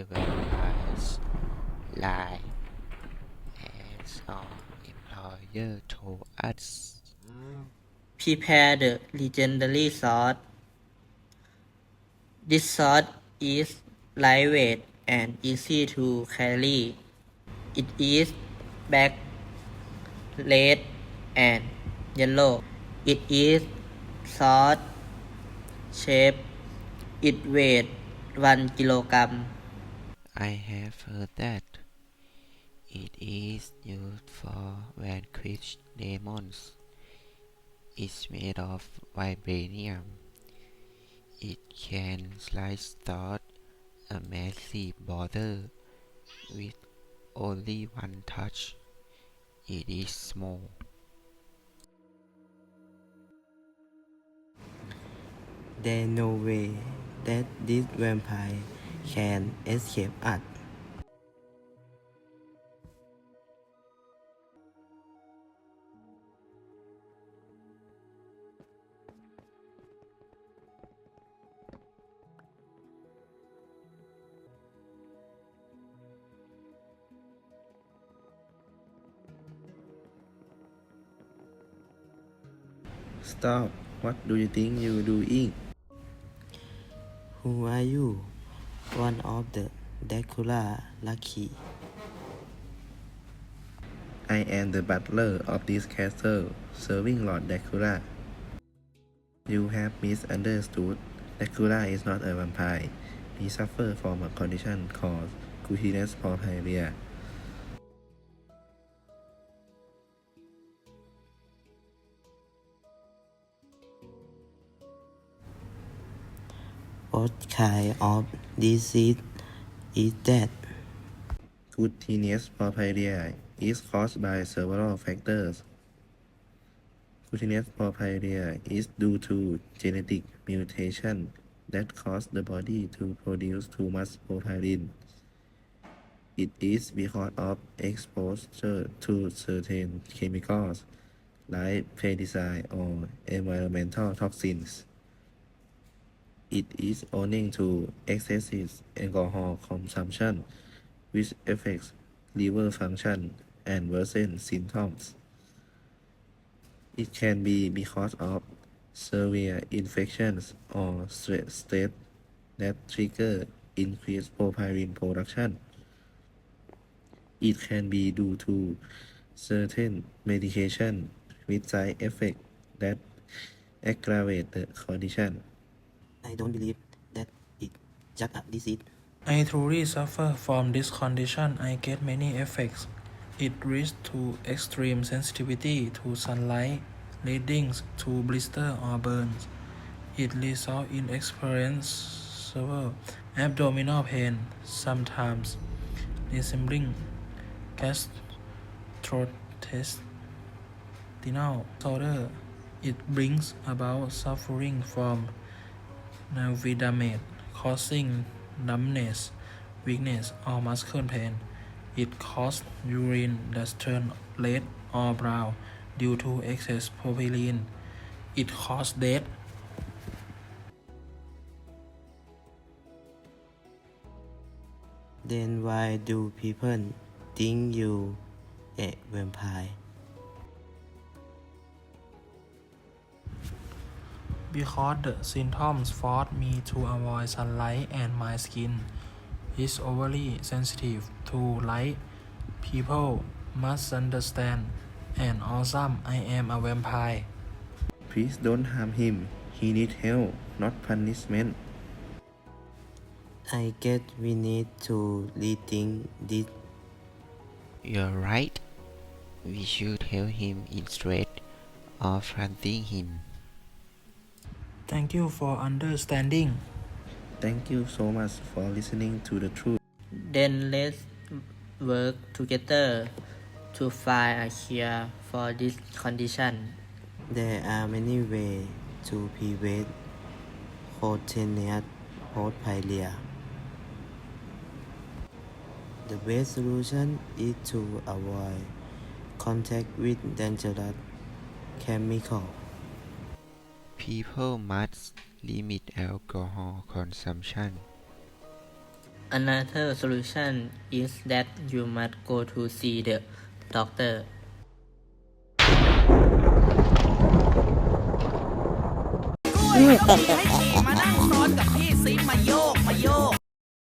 the vampires lie as our employer told us. Prepare the legendary sauce. This sauce is lightweight and easy to carry. It is black, red, and yellow. It is sauce shape. It weighs 1 kilogram. I have heard that it is used for vanquish demons. It's made of vibranium. It can slice through a massive border with only one touch. It is small. There's no way that this vampire can escape us. Stop. What do you think you're doing? Who are you? One of the Dracula Lucky. I am the butler of this castle, serving Lord Dracula. You have misunderstood. Dracula is not a vampire. He suffers from a condition called cutaneous porphyria. What kind of disease is that? Cutaneous porphyria is caused by several factors. Cutaneous porphyria is due to genetic mutation that cause the body to produce too much porphyrin. It is because of exposure to certain chemicals like pesticide or environmental toxins. It is owing to excessive alcohol consumption, which affects liver function and worsens symptoms. It can be because of severe infections or stress that trigger increased porphyrin production. It can be due to certain medication with side effects that aggravate the condition. I don't believe that it's just a disease. I truly suffer from this condition. I get many effects. It leads to extreme sensitivity to sunlight, leading to blister or burns. It results in experience severe abdominal pain, sometimes resembling gastrointestinal disorder. It brings about suffering from nerve damage, causing numbness, weakness, or muscle pain. It causes urine that turns red or brown due to excess porphyrin. It causes death. Then why do people think you a vampire? Because the symptoms force me to avoid sunlight and my skin is overly sensitive to light. People must understand and awesome I am a vampire. Please don't harm him. He needs help, not punishment. I guess we need to rethink this. You're right. We should help him instead of hunting him. Thank you for understanding. Thank you so much for listening to the truth. Then let's work together to find a cure for this condition. There are many ways to prevent cutaneous porphyria. The best solution is to avoid contact with dangerous chemicals. people must limit alcohol consumption Another solution is that you must go to see the doctor. มานั่งซ้อนกับพี่ซิมาโยกมาโยก